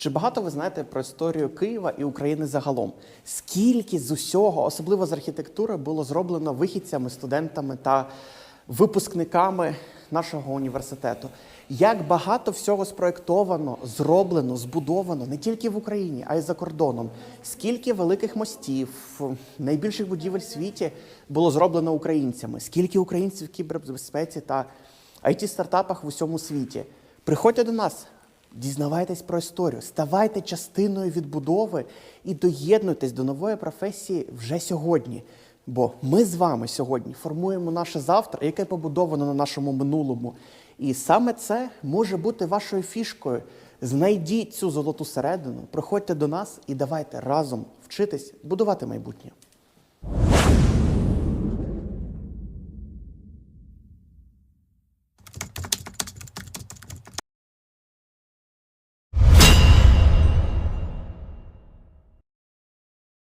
Чи багато ви знаєте про історію Києва і України загалом? Скільки з усього, особливо з архітектури, було зроблено вихідцями, студентами та випускниками нашого університету? Як багато всього спроєктовано, зроблено, збудовано не тільки в Україні, а й за кордоном? Скільки великих мостів, найбільших будівель в світі було зроблено українцями? Скільки українців в кібербезпеці та it стартапах в усьому світі? Приходьте до нас, дізнавайтесь про історію, ставайте частиною відбудови і доєднуйтесь до нової професії вже сьогодні. Бо ми з вами сьогодні формуємо наше завтра, яке побудовано на нашому минулому. І саме це може бути вашою фішкою. Знайдіть цю золоту середину, приходьте до нас і давайте разом вчитись будувати майбутнє.